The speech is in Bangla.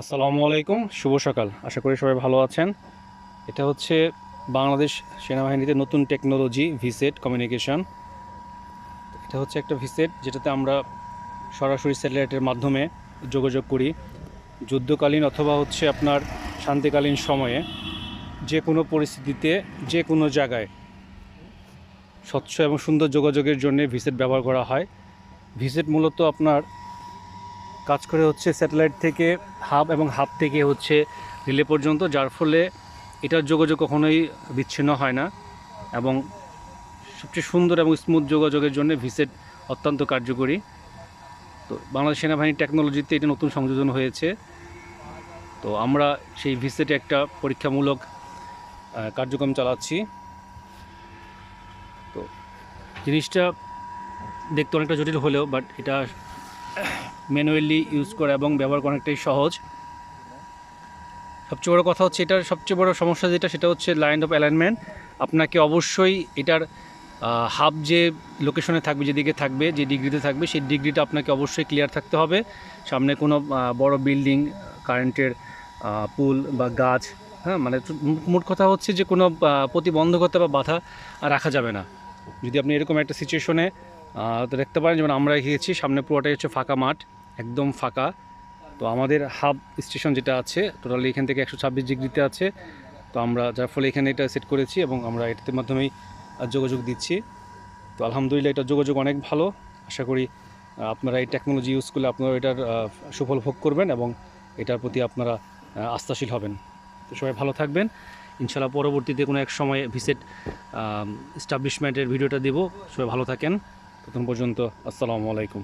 আসসালামু আলাইকুম, শুভ সকাল। আশা করি সবাই ভালো আছেন। এটা হচ্ছে বাংলাদেশ সেনাবাহিনীতে নতুন টেকনোলজি, ভিসেট কমিউনিকেশন। এটা হচ্ছে একটা ভিসেট, যেটাতে আমরা সরাসরি স্যাটেলাইটের মাধ্যমে যোগাযোগ করি। যুদ্ধকালীন অথবা হচ্ছে আপনার শান্তিকালীন সময়ে যে কোনো পরিস্থিতিতে যে কোনো জায়গায় স্বচ্ছ এবং সুন্দর যোগাযোগের জন্য ভিসেট ব্যবহার করা হয়। ভিসেট মূলত আপনার কাজ করে হচ্ছে স্যাটেলাইট থেকে হাব এবং হাব থেকে হচ্ছে রিলে পর্যন্ত, যার ফলে এটার যোগাযোগ কখনোই বিচ্ছিন্ন হয় না এবং সবচেয়ে সুন্দর এবং স্মুথ যোগাযোগের জন্য ভিসেট অত্যন্ত কার্যকরী। তো বাংলাদেশ সেনাবাহিনীর টেকনোলজিতে এটা নতুন সংযোজন হয়েছে। তো আমরা সেই ভিসেটে একটা পরীক্ষামূলক কার্যক্রম চালাচ্ছি। তো জিনিসটা দেখতে অনেকটা জটিল হলেও বাট এটা ম্যানুয়ালি ইউজ করা এবং ব্যবহার করা অনেকটাই সহজ। সবচেয়ে বড় কথা হচ্ছে এটার সবচেয়ে বড় সমস্যা যেটা, সেটা হচ্ছে লাইন অফ অ্যালাইনমেন্ট আপনাকে অবশ্যই এটার হাব যে লোকেশনে থাকবে, যেদিকে থাকবে, যে ডিগ্রিতে থাকবে, সেই ডিগ্রিটা আপনাকে অবশ্যই ক্লিয়ার থাকতে হবে। সামনে কোনো বড় বিল্ডিং কারেন্টের পুল বা গাছ হ্যাঁ মানে মোট কথা হচ্ছে যে কোনো প্রতিবন্ধকতা বা বাধা রাখা যাবে না। যদি আপনি এরকম একটা সিচুয়েশনে তো দেখতে পারেন, যেমন আমরা গিয়েছি সামনে পুরোটাই হচ্ছে ফাঁকা মাঠ, একদম ফাঁকা। তো আমাদের হাব স্টেশন যেটা আছে, টোটালি এখান থেকে একশো ছাব্বিশ ডিগ্রিতে আছে। তো আমরা, যার ফলে এখানে এটা সেট করেছি এবং আমরা এটার মাধ্যমেই যোগাযোগ দিচ্ছি। তো আলহামদুলিল্লাহ এটা যোগাযোগ অনেক ভালো। আশা করি আপনারা এই টেকনোলজি ইউজ করলে আপনারা এটার সুফল ভোগ করবেন এবং এটার প্রতি আপনারা আস্থাশীল হবেন। তো সবাই ভালো থাকবেন। ইনশাল্লাহ পরবর্তীতে কোনো এক সময় ভিসেট এস্টাবলিশমেন্টের ভিডিওটা দেব। সবাই ভালো থাকেন। তখন পর্যন্ত আসসালামু আলাইকুম।